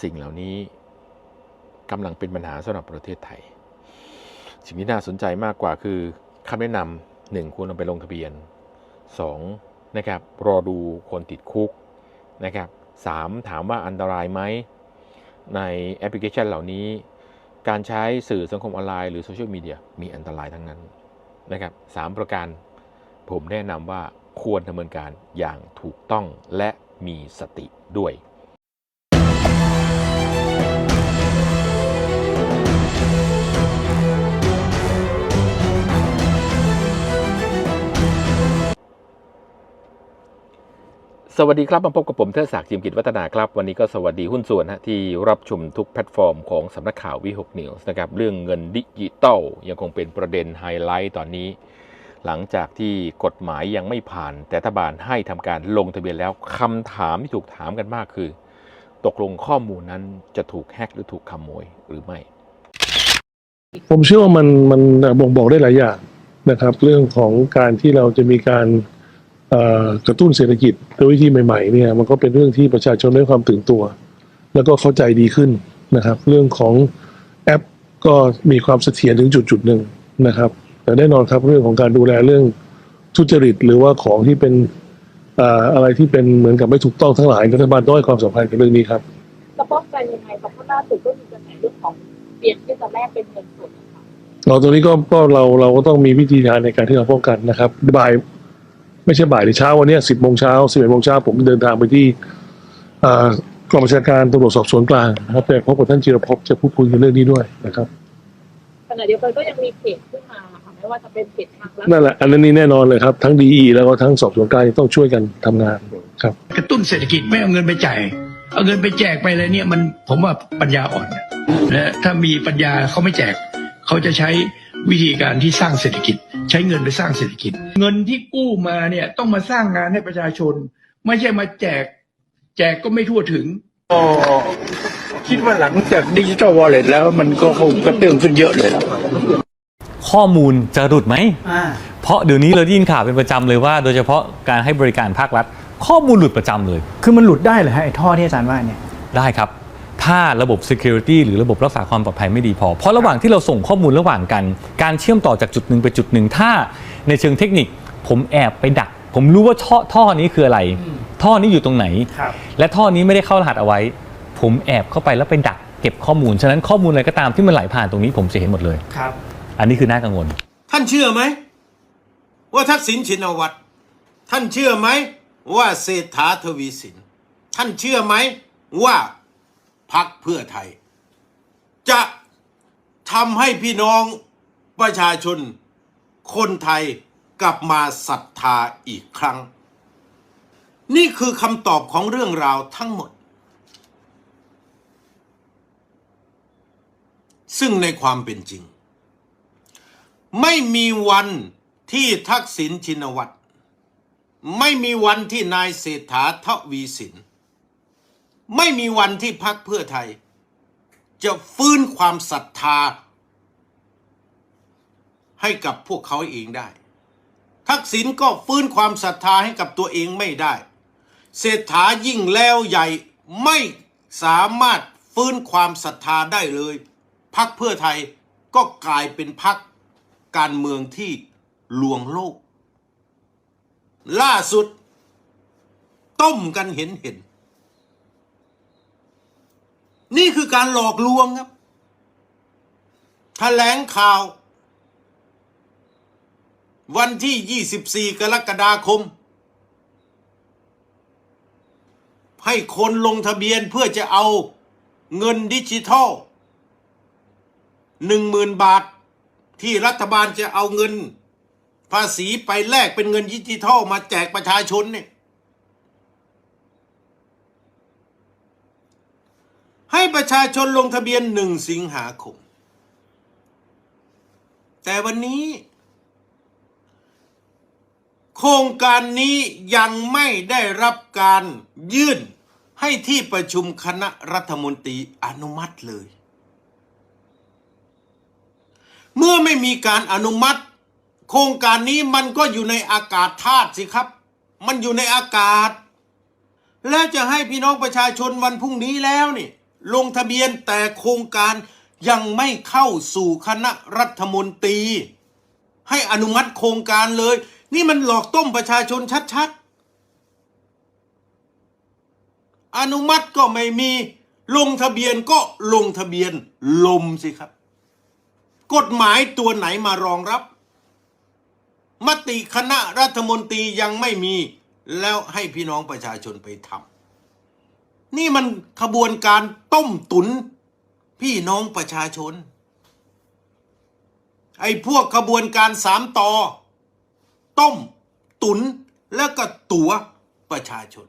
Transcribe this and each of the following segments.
สิ่งเหล่านี้กำลังเป็นปัญหาสำหรับประเทศไทย สิ่งที่น่าสนใจมากกว่าคือคำแนะนำหนึ่งควรเอาไปลงทะเบียนสองนะครับรอดูคนติดคุกนะครับสามถามว่าอันตรายไหมในแอปพลิเคชันเหล่านี้ การใช้สื่อสังคมออนไลน์หรือโซเชียลมีเดียมีอันตรายทั้งนั้นนะครับสามประการผมแนะนำว่าควรดำเนินการอย่างถูกต้องและมีสติด้วย สวัสดีครับมาพบกับผมเทศศักดิ์จิมกิจวัฒนาครับ วันนี้ก็สวัสดีหุ้นส่วนฮะที่รับชมทุกแพลตฟอร์มของสำนักข่าววิหกนิวส์นะครับเรื่องเงินดิจิตอลยังคงเป็นประเด็นไฮไลท์ตอนนี้ หลังจากที่กฎหมายยังไม่ผ่าน แต่รัฐบาลให้ทำการลงทะเบียนแล้วคำถามที่ถูกถามกันมากคือ ตกลงข้อมูลนั้นจะถูกแฮกหรือถูกขโมยหรือไม่ ผมเชื่อว่ามันมันบ่งบอกได้หลายอย่างนะครับ เรื่องของการที่เราจะมีการ กระตุ้นเศรษฐกิจด้วยวิธีใหม่ๆเนี่ยมันก็เป็นเรื่องที่ประชาชนได้ความตื่นตัว แล้วก็เข้าใจดีขึ้นนะครับ เรื่องของแอปก็มีความเสถียรถึงจุดจุดๆหนึ่งนะครับ แต่แน่นอนครับเรื่องของการดูแลเรื่องทุจริต หรือว่าของที่เป็นเอ่ออะไรที่เป็นเหมือนกับไม่ถูกต้องทั้งหลายรัฐบาลต้องให้ความสำคัญกับเรื่องนี้ครับจะป้องกันยังไงครับเพราะล่าสุดก็มีกระแสเรื่องของเปลี่ยนที่จะแลกเป็นเงินสดนะคะเราตัวนี้ก็ก็เราเราก็ต้องมีวิธีการในการที่เราป้องกันนะครับบ่าย ไม่ใช่บ่ายหรือเช้าวันเนี้สิบโมงเช้าสิบเอ็ดโมงเช้าผมเดินทางไปที่อ่ากองบัญชาการตำรวจสอบสวนกลางนะครับแต่พบกับท่านจิรพภจะพูดคุยกันเรื่องนี้ด้วยนะครับขณะเดียวกันก็ยังมีเพจขึ้นมาค่ะไม่ว่าจะเป็นเพจทางลับนั่นแหละอันนั้นนี่แน่นอนเลยครับ ทั้งดีแล้วก็ทั้งสอบสวนกลางต้องช่วยกันทำงานครับ กระตุ้นเศรษฐกิจไม่เอาเงินไปจ่ายเอาเงินไปแจกไปเลยเนี่ยมันผมว่าปัญญาอ่อนนะถ้ามีปัญญาเขาไม่แจก เขาจะใช้วิธีการที่สร้างเศรษฐกิจ ใช้เงินไปสร้างเศรษฐกิจ เงินที่กู้มาเนี่ยต้องมาสร้างงานให้ประชาชน ไม่ใช่มาแจก แจกก็ไม่ทั่วถึงก็คิดว่าหลังจากดิจิทัลวอลเล็ตแล้วมันก็คงกระเตื้องขึ้นเยอะเลยล่ะข้อมูลจะหลุดไหม เพราะเดี๋ยวนี้เราได้ยินข่าวเป็นประจำเลยว่า โดยเฉพาะการให้บริการภาครัฐ ข้อมูลหลุดประจำเลย คือมันหลุดได้เหรอฮะไอ้ท่อที่อาจารย์ว่าเนี่ยได้ครับ ถ้าระบบ Security หรือระบบรักษาความปลอดภัยไม่ดีพอ เพราะระหว่างที่เราส่งข้อมูลระหว่างกัน การเชื่อมต่อจากจุดหนึ่งไปจุดหนึ่งถ้าในเชิงเทคนิคผมแอบไปดัก ผมรู้ว่าท่อท่อนี้คืออะไร ท่อนี้อยู่ตรงไหน ครับและท่อนี้ไม่ได้เข้ารหัสเอาไว้ ผมแอบเข้าไปแล้วไปดักเก็บข้อมูล ฉะนั้นข้อมูลอะไรก็ตามที่มันไหลผ่านตรงนี้ผมจะเห็นหมดเลย ครับ อันนี้คือน่ากังวล ท่านเชื่อไหม ว่าทักษิณชินวัตร ท่านเชื่อไหม ว่าเศรษฐาทวีสิน ท่านเชื่อไหมว่า พักเพื่อไทย จะทำให้พี่น้องประชาชนคนไทยกลับมาศรัทธาอีกครั้ง นี่คือคำตอบของเรื่องราวทั้งหมด ซึ่งในความเป็นจริง ไม่มีวันที่ทักษิณชินวัตร ไม่มีวันที่นายเศรษฐาทวีสิน ไม่มีวันที่พักเพื่อไทย จะฟื้นความศรัทธา ให้กับพวกเขาเองได้ ทักษิณก็ฟื้นความศรัทธาให้กับตัวเองไม่ได้ เศรษฐายิ่งแล้วใหญ่ไม่สามารถฟื้นความศรัทธาได้เลย พักเพื่อไทยก็กลายเป็นพักการเมืองที่ลวงโลก ล่าสุด ต้มกันเห็นเห็น นี่คือการหลอกลวงครับแถลงข่าว วันที่ 24 กรกฎาคม ให้คนลงทะเบียนเพื่อจะเอาเงินดิจิทัลหนึ่งหมื่นบาท ที่รัฐบาลจะเอาเงิน ภาษีไปแลกเป็นเงินดิจิทัลมาแจกประชาชนเนี่ย ให้ประชาชนลงทะเบียนหนึ่งสิงหาคม แต่วันนี้ โครงการนี้ยังไม่ได้รับการยื่นให้ที่ประชุมคณะรัฐมนตรีอนุมัติเลย เมื่อไม่มีการอนุมัติ โครงการนี้มันก็อยู่ในอากาศธาตุสิครับ มันอยู่ในอากาศ แล้วจะให้พี่น้องประชาชนวันพรุ่งนี้แล้วนี่ ลงทะเบียนแต่โครงการยังไม่เข้าสู่คณะรัฐมนตรี ให้อนุมัติโครงการเลย นี่มันหลอกต้มประชาชนชัดๆ อนุมัติก็ไม่มี ลงทะเบียนก็ลงทะเบียนลมสิครับ กฎหมายตัวไหนมารองรับ มติคณะรัฐมนตรียังไม่มี แล้วให้พี่น้องประชาชนไปทำ นี่มันขบวนการต้มตุน พี่น้องประชาชน ไอ้พวกขบวนการสามต่อ ต้ม ตุน แล้วก็ตัวประชาชน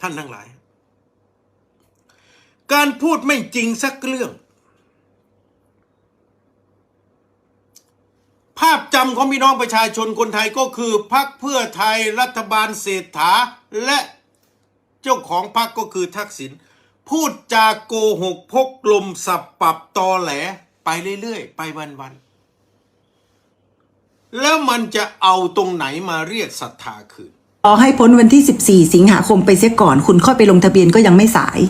ท่านทั้งหลาย การพูดไม่จริงสักเรื่อง ภาพจำของพี่น้องประชาชนคนไทยก็คือพรรคเพื่อไทยรัฐบาลเศรษฐาและ เจ้าของพรรคก็คือทักษิณพูดจาโกหกพกลมสับปรับตอแหลไปเรื่อยๆ ไปวันๆ แล้วมันจะเอาตรงไหนมาเรียกศรัทธาคืนรอให้พ้นวันที่ 14 สิงหาคมไปเสียก่อน คุณค่อยไปลงทะเบียนก็ยังไม่สาย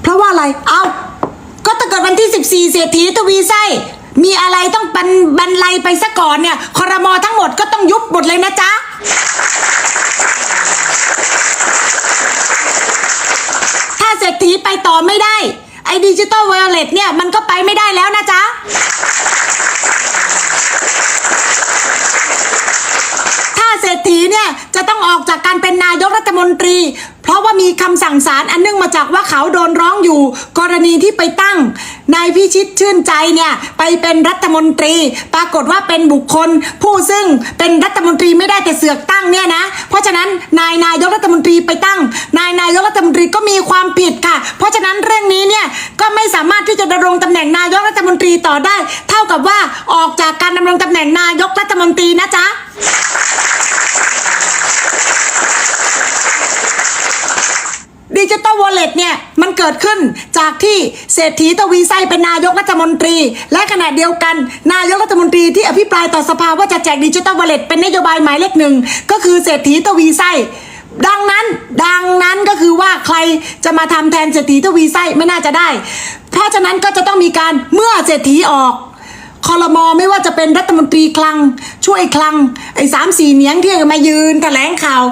เพราะว่าอะไร เอาก็ถ้าเกิดวันที่ 14 เศรษฐีทวีไส้ มีอะไรต้องบรรบรรลัยไปซะก่อนเนี่ยคอรมอทั้งหมดก็ต้องยุบหมดเลยนะจ๊ะ ถ้าเศรษฐีไปต่อไม่ได้ ไอ้ดิจิตอลวอลเล็ตเนี่ยมันก็ไปไม่ได้แล้วนะจ๊ะ ถ้าเศรษฐีเนี่ยจะต้องออกจากการเป็นนายกรัฐมนตรี เพราะว่ามีคำสั่งศาลอันเนื่องมาจากว่าเขาโดนร้องอยู่ กรณีที่ไปตั้งนายพิชิตชื่นใจเนี่ยไปเป็นรัฐมนตรี ปรากฏว่าเป็นบุคคล ผู้ซึ่งเป็นรัฐมนตรีไม่ได้แต่เสือกตั้งเนี่ยนะ เพราะฉะนั้นนายนายกรัฐมนตรีไปตั้ง นายนายกรัฐมนตรีก็มีความผิดค่ะ เพราะฉะนั้นเรื่องนี้เนี่ยก็ไม่สามารถที่จะดำรงตำแหน่งนายกรัฐมนตรีต่อได้ เท่ากับว่าออกจากการดำรงตำแหน่งนายกรัฐมนตรีนะจ๊ะ ดิจิตอลวอลเล็ตเนี่ยมันเกิดขึ้นจากที่เศรษฐีทวีไส้เป็นนายกรัฐมนตรี และขณะเดียวกัน นายกรัฐมนตรีที่อภิปรายต่อสภาว่าจะแจกดิจิตอลวอลเล็ตเป็นนโยบายหมายเลขหนึ่งก็คือเศรษฐีทวีไส้ดังนั้นดังนั้นก็คือว่าใครจะมาทำแทนเศรษฐีทวีไส้ไม่น่าจะได้ เพราะฉะนั้นก็จะต้องมีการเมื่อเศรษฐีออกคอรมอไม่ว่าจะเป็นรัฐมนตรีคลังช่วยคลังไอ้สามสี่เนียงที่มายืนแถลงข่าว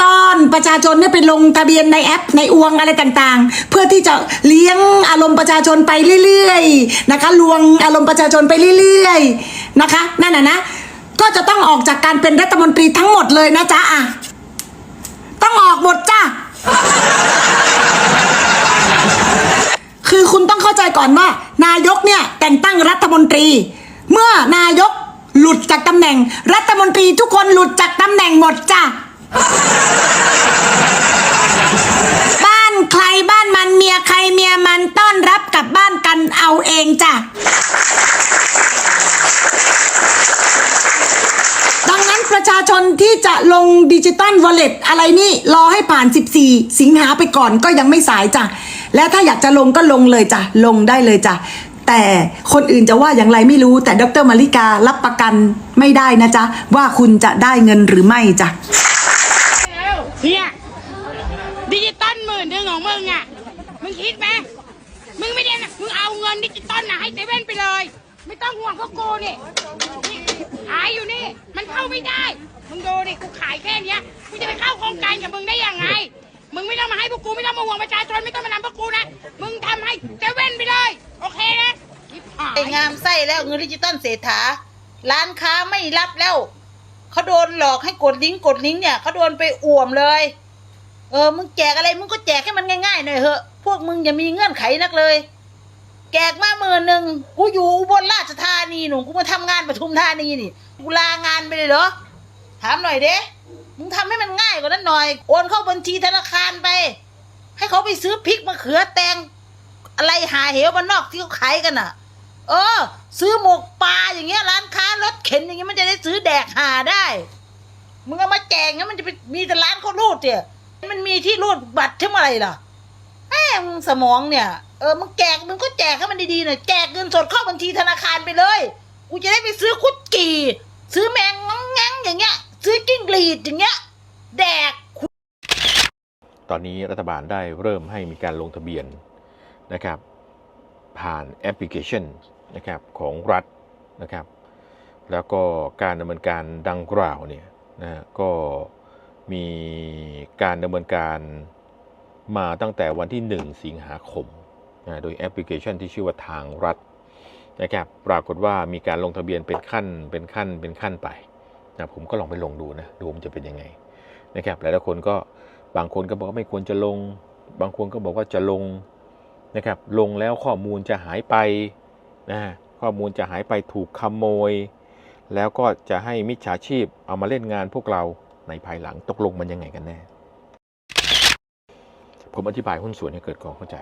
ต้อนประชาชนเนี่ยไปลงทะเบียนในแอป ในอวงอะไรต่างๆ เพื่อที่จะเลี้ยงอารมณ์ประชาชนไปเรื่อยๆนะคะลวงอารมณ์ประชาชนไปเรื่อยๆนะคะนั่นน่ะนะก็จะต้องออกจากการเป็นรัฐมนตรีทั้งหมดเลยนะจ๊ะอะต้องออกหมดจ้ะคือคุณต้องเข้าใจก่อนว่า นายกเนี่ยแต่งตั้งรัฐมนตรี เมื่อนายกหลุดจากตำแหน่ง รัฐมนตรีทุกคนหลุดจากตำแหน่งหมดจ้ะ บ้านใครบ้านมันเมียใครเมียมันต้อนรับกลับบ้านกันเอาเองจ้ะดังนั้นประชาชนที่จะลงดิจิตอลวอลเล็ตอะไรนี่ รอให้ผ่าน 14 สิงหาไปก่อนก็ยังไม่สายจ้ะ และถ้าอยากจะลงก็ลงเลยจ้ะ ลงได้เลยจ้ะ แต่คนอื่นจะว่าอย่างไรไม่รู้แต่ดรมาริการับประกันไม่ได้นะจ๊ะ ว่าคุณจะได้เงินหรือไม่จ้ะ เนี่ยดิจิตอลหมื่นหนึ่งของมึงอะ มึงคิดไหมมึงไม่ได้นะมึงเอาเงินดิจิตอลน่ะให้เซเว่นไปเลย ไม่ต้องห่วงพวกกูนี่ขายอยู่นี่ มันเข้าไม่ได้ มึงดูดิกูขายแค่เนี้ยกูจะไปเข้าโครงการกับมึงได้ยังไง มึงไม่ต้องมาให้พวกกูไม่ต้องมาห่วงประชาชนไม่ต้องมานำพวกกูนะ มึงทำให้เซเว่นไปเลย โอเคนะชิบหายไอ้งามไส้แล้วเงินดิจิตอลเศรษฐาร้านค้าไม่รับแล้ว เขาโดนหลอกให้กดลิงก์กดลิงก์เนี่ยเขาโดนไปอ่วมเลย เออ มึงแจกอะไรมึงก็แจกให้มันง่ายๆหน่อยเถอะ พวกมึงอย่ามีเงื่อนไขนักเลยแจกมาหมื่นหนึ่งกูอยู่อุบลราชธานีหนูกูมาทำงานปทุมธานีนี่กูลางานไปเลยเหรอถามหน่อยเด้มึงทำให้มันง่ายกว่านั้นหน่อย โอนเข้าบัญชีธนาคารไป ให้เขาไปซื้อพริกมะเขือแตง อะไรหาเหวบ้านนอกที่เขาขายกันอะ เออ ซื้อหมกปลาอย่างเงี้ยร้านค้ารถเข็นอย่างเงี้ยมันจะได้ซื้อแดกหาได้มึงเอามาแจกงั้นมันจะไปมีแต่ร้านเขารูดเนี่ยมันมีที่รูดบัตรที่อะไรล่ะแม่งสมองเนี่ยเออมึงแจกมึงก็แจกให้มันดีๆหน่อยแจกเงินสดเข้าบัญชีธนาคารไปเลยกูจะได้ไปซื้อคุดกี่ซื้อแมงงองงอย่างเงี้ย ซื้อกิ้งหรีดอย่างเงี้ยแดกตอนนี้รัฐบาลได้เริ่มให้มีการลงทะเบียนนะครับ ผ่านแอปพลิเคชัน นะครับของรัฐนะครับ แล้วก็การดำเนินการดังกล่าวเนี่ยนะฮะก็มีการดำเนินการมาตั้งแต่วันที่ 1 สิงหาคมนะโดยแอปพลิเคชันที่ชื่อว่าทางรัฐนะครับปรากฏว่ามีการลงทะเบียนเป็นขั้นเป็นขั้นเป็นขั้นไปนะผมก็ลองไปลงดูนะดูมันจะเป็นยังไงนะครับหลายๆคนก็บางคนก็บอกว่าไม่ควรจะลง บางคนก็บอกว่าจะลงนะครับลงแล้วข้อมูลจะหายไป นะข้อมูลจะหายไปถูกขโมย แล้วก็จะให้มิจฉาชีพเอามาเล่นงานพวกเราในภายหลังตกลงมันยังไงกันแน่ ผมอธิบายหุ้นส่วนให้เกิดความเข้าใจ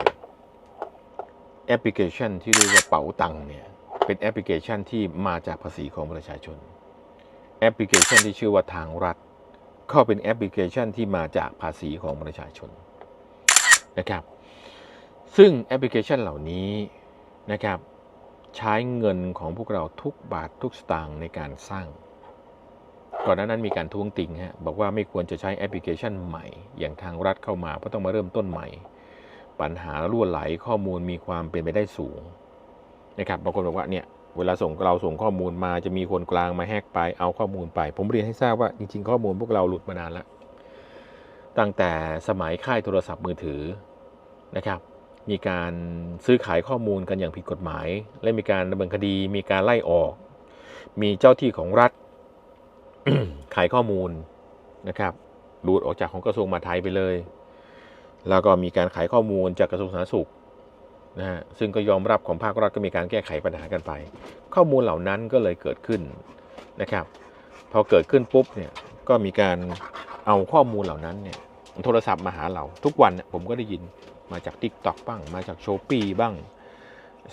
แอปพลิเคชันที่เรียกว่าเป๋าตังเนี่ยเป็นแอปพลิเคชันที่มาจากภาษีของประชาชน แอปพลิเคชันที่ชื่อว่าทางรัฐก็เป็นแอปพลิเคชันที่มาจากภาษีของประชาชนนะครับ ซึ่งแอปพลิเคชันเหล่านี้นะครับ ใช้เงินของพวกเราทุกบาททุกสตางค์ในการสร้าง ก่อนหน้านั้นมีการท้วงติงฮะบอกว่าไม่ควรจะใช้แอปพลิเคชันใหม่ อย่างทางรัฐเข้ามาเพราะต้องมาเริ่มต้นใหม่ ปัญหารั่วไหลข้อมูลมีความเป็นไปได้สูงนะครับบางคนบอกว่าเนี่ยเวลาส่งเราส่งข้อมูลมาจะมีคนกลางมาแฮกไปเอาข้อมูลไป ผมเรียนให้ทราบว่าจริง ๆ ข้อมูลพวกเราหลุดมานานแล้วตั้งแต่สมัยค่ายโทรศัพท์มือถือนะครับ มีการซื้อขายข้อมูลกันอย่างผิดกฎหมาย และมีการดำเนินคดี มีการไล่ออก มีเจ้าที่ของรัฐ ขายข้อมูลนะครับดูดออกจากของกระทรวงมหาดไทยไปเลย แล้วก็มีการขายข้อมูลจากกระทรวงสาธารณสุขนะฮะซึ่งก็ยอมรับของภาครัฐก็มีการแก้ไขปัญหากันไป ข้อมูลเหล่านั้นก็เลยเกิดขึ้นนะครับพอเกิดขึ้นปุ๊บเนี่ยก็มีการเอาข้อมูลเหล่านั้นเนี่ยโทรศัพท์มาหาเราทุกวันผมก็ได้ยิน มาจาก t ิ k t o k บ้าง มาจากโชปีบ้าง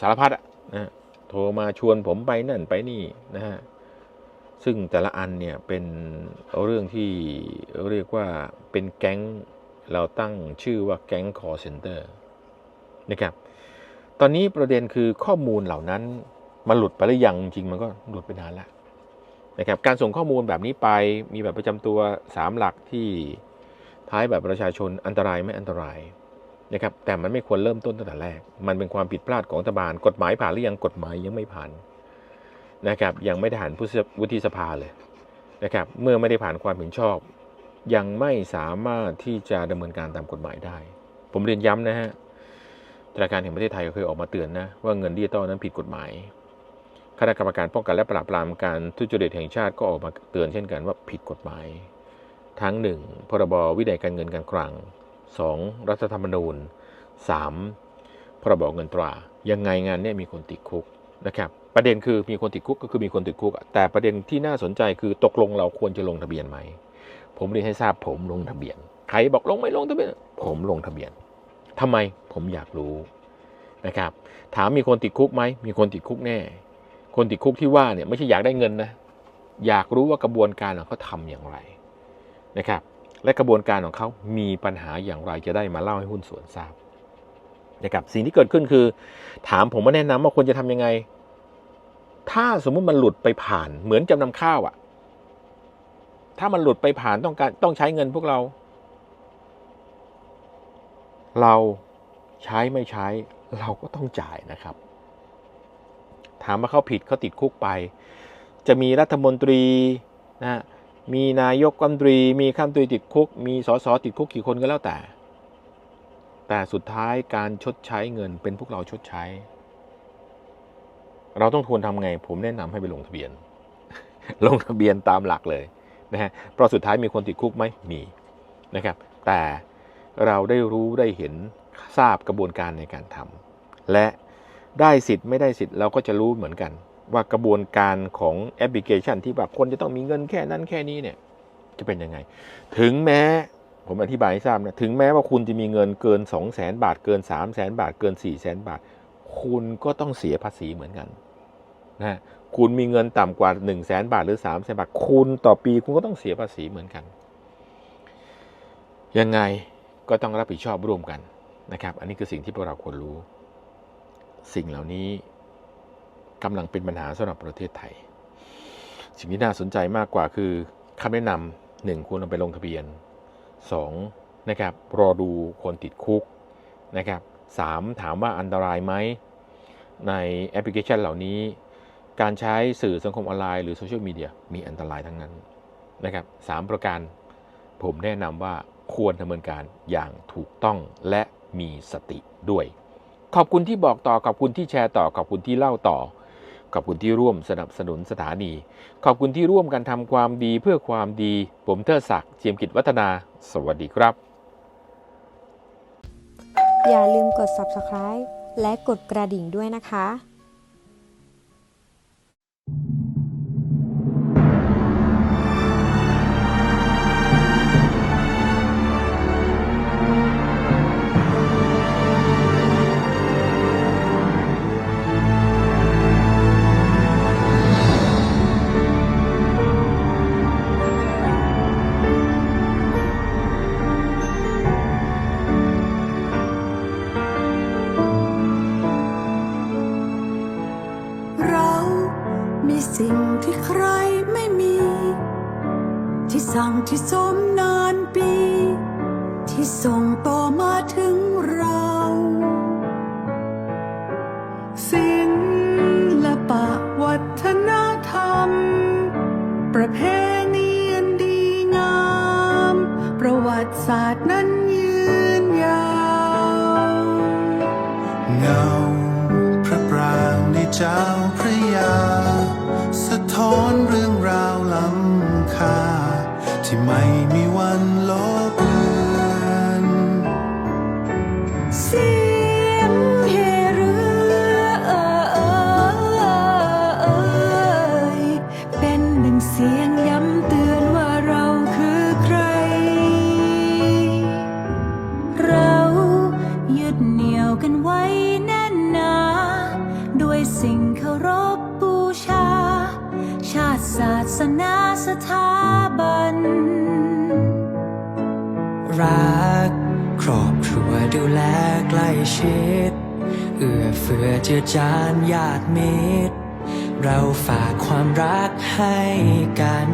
สารพัดนะโทรมาชวนผมไปนั่นไปนี่นะฮะซึ่งแต่ละอันเนี่ยเป็นเรื่องที่เรียกว่าเป็นแก๊งเราตั้งชื่อว่าแก๊ง call center นะครับตอนนี้ประเด็นคือข้อมูลเหล่านั้นมันหลุดไปหรือยังจริงมันก็หลุดไปนานแล้วนะครับการส่งข้อมูลแบบนี้ไปมีแบบประจำตัว 3 หลักที่ท้ายแบบประชาชนอันตรายไม่อันตราย นะครับแต่มันไม่ควรเริ่มต้นตั้งแต่แรก มันเป็นความผิดพลาดของรัฐบาล กฎหมายผ่านหรือยังกฎหมายยังไม่ผ่านนะครับยังไม่ได้ผ่านผู้วุฒิสภาเลยนะครับเมื่อไม่ได้ผ่านความเห็นชอบ ยังไม่สามารถที่จะดำเนินการตามกฎหมายได้ ผมเรียนย้ำนะฮะธนาคารแห่งประเทศไทยเคยออกมาเตือนนะว่าเงินดิจิตอลนั้นผิดกฎหมายคณะกรรมการป้องกันและปราบปรามการทุจริตแห่งชาติก็ออกมาเตือนเช่นกันว่าผิดกฎหมาย ทั้งหนึ่งพรบวินัยการเงินการคลัง 2. รัฐธรรมนูญ 3. พรบเงินตรา ยังไงงานนี้มีคนติดคุกนะครับประเด็นคือมีคนติดคุกก็คือมีคนติดคุก แต่ประเด็นที่น่าสนใจคือตกลงเราควรจะลงทะเบียนไหม ผมเรียนให้ทราบผมลงทะเบียน ใครบอกลงไม่ลงทะเบียน ผมลงทะเบียนทำไมผมอยากรู้นะครับ ถามมีคนติดคุกไหม มีคนติดคุกแน่ คนติดคุกที่ว่าเนี่ยไม่ใช่อยากได้เงินนะ อยากรู้ว่ากระบวนการของเขาทำอย่างไรนะครับ และกระบวนการของเขามีปัญหาอย่างไรจะได้มาเล่าให้หุ้นส่วนทราบนะครับสิ่งที่เกิดขึ้นคือ ถามผมว่าแนะนำว่าควรจะทำยังไง ถ้าสมมุติมันหลุดไปผ่านเหมือนจำนำข้าวอะ่ะถ้ามันหลุดไปผ่านต้องการต้องใช้เงินพวกเรา เราใช้ไม่ใช้เราก็ต้องจ่ายนะครับ ถามว่าเขาผิดเขาติดคุกไป จะมีรัฐมนตรีนะ มีนายกรัฐมนตรี มีข้ามตรีติดคุก มีสสติดคุกกี่คนก็แล้วแต่ แต่สุดท้ายการชดใช้เงินเป็นพวกเราชดใช้ เราต้องทวนทำไง ผมแนะนำให้ไปลงทะเบียน ลงทะเบียนตามหลักเลยนะฮะเพราะสุดท้ายมีคนติดคุกไหมมีนะครับ แต่เราได้รู้ได้เห็นทราบกระบวนการในการทำและได้สิทธิ์ไม่ได้สิทธิ์เราก็จะรู้เหมือนกัน ว่ากระบวนการของแอปพลิเคชันที่แบบคนจะต้องมีเงินแค่นั้นแค่นี้เนี่ยจะเป็นยังไง ถึงแม้ผมอธิบายให้ทราบนะถึงแม้ว่าคุณจะมีเงินเกิน 2 0 0แสนบาทเกิน 3 0 0แสนบาทเกิน 4 0 0แสนบาท คุณก็ต้องเสียภาษีเหมือนกันนะคุณมีเงินต่ำกว่า 1 0 0 0 0แสนบาทหรือ3 0 0แสนบาทคุณต่อปีคุณก็ต้องเสียภาษีเหมือนกัน ยังไงก็ต้องรับผิดชอบร่วมกันนะครับ อันนี้คือสิ่งที่พวกเราควรรู้ สิ่งเหล่านี้ กำลังเป็นปัญหาสำหรับประเทศไทย สิ่งที่น่าสนใจมากกว่าคือคำแนะนำหนึ่งควรเอาไปลงทะเบียน 2. นะครับรอดูคนติดคุกนะครับสามถามว่าอันตรายไหมในแอปพลิเคชันเหล่านี้ การใช้สื่อสังคมออนไลน์หรือโซเชียลมีเดียมีอันตรายทั้งนั้นนะครับสามประการผมแนะนำว่าควรดำเนินการอย่างถูกต้องและมีสติด้วย ขอบคุณที่บอกต่อขอบคุณที่แชร์ต่อขอบคุณที่เล่าต่อ ขอบคุณที่ร่วมสนับสนุนสถานี ขอบคุณที่ร่วมกันทำความดีเพื่อความดี ผมเทอศักดิ์เจียมกิจวัฒนา สวัสดีครับ อย่าลืมกด subscribe และกดกระดิ่งด้วยนะคะ วัติศาสตร์นั้นยืนยาวเงาพระปรางในเจ้าพระยา สะท้อนเรื่องราวล้ำค่าที่ไม่ ศาสนาสถาบัน รัก ครอบครัวดูแลใกล้ชิด เอื้อเฟื้อเจือจานญาติมิตร เราฝากความรักให้กัน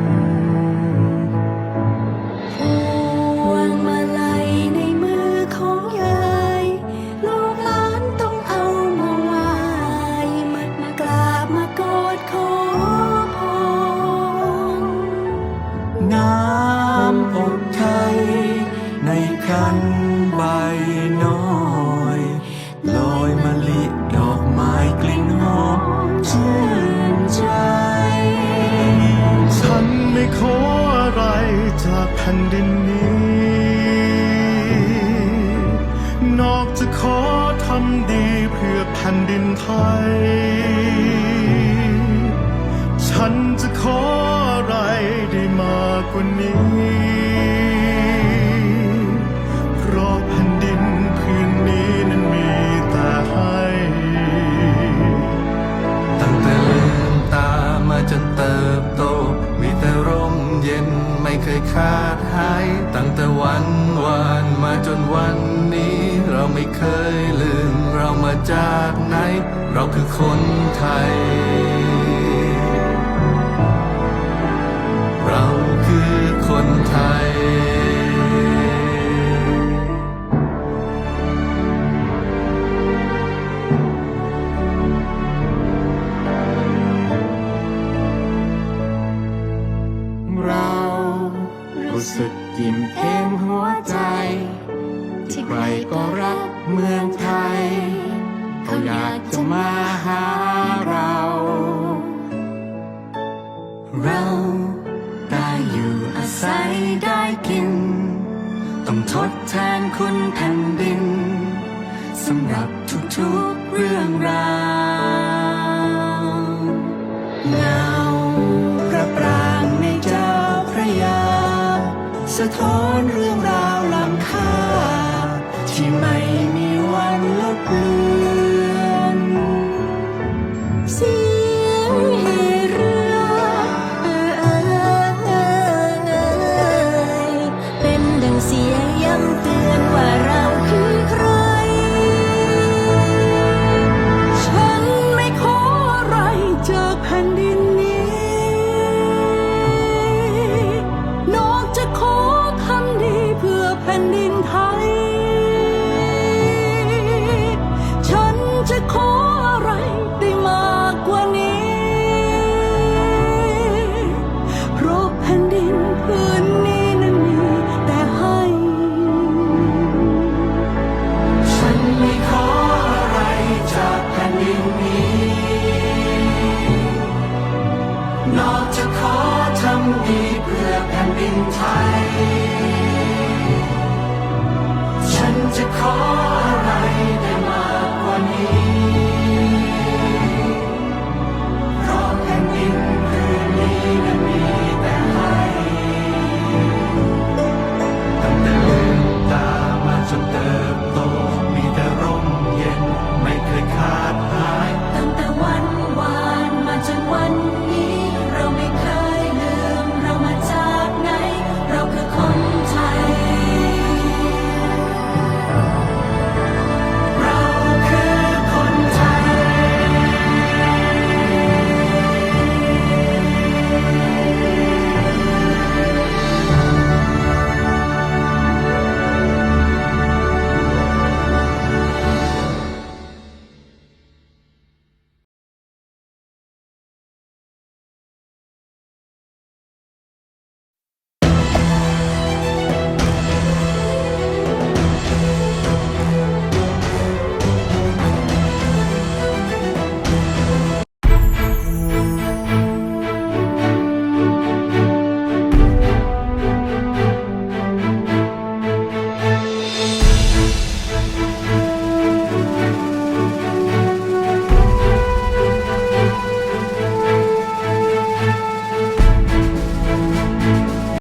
ผ่นดินนี้ นอกจากขอทำดีเพื่อแผ่นดินไทย ขาดหาย ตั้งแต่วันวานมาจนวันนี้ เราไม่เคยลืมเรามาจากไหน เราคือคนไทย เราคือคนไทย ได้กิน ต้องทดแทนคุณแผ่นดินสำหรับทุกๆเรื่องราวเงาพระปรางในเจ้าพระยา สะท้อนเรื่องราว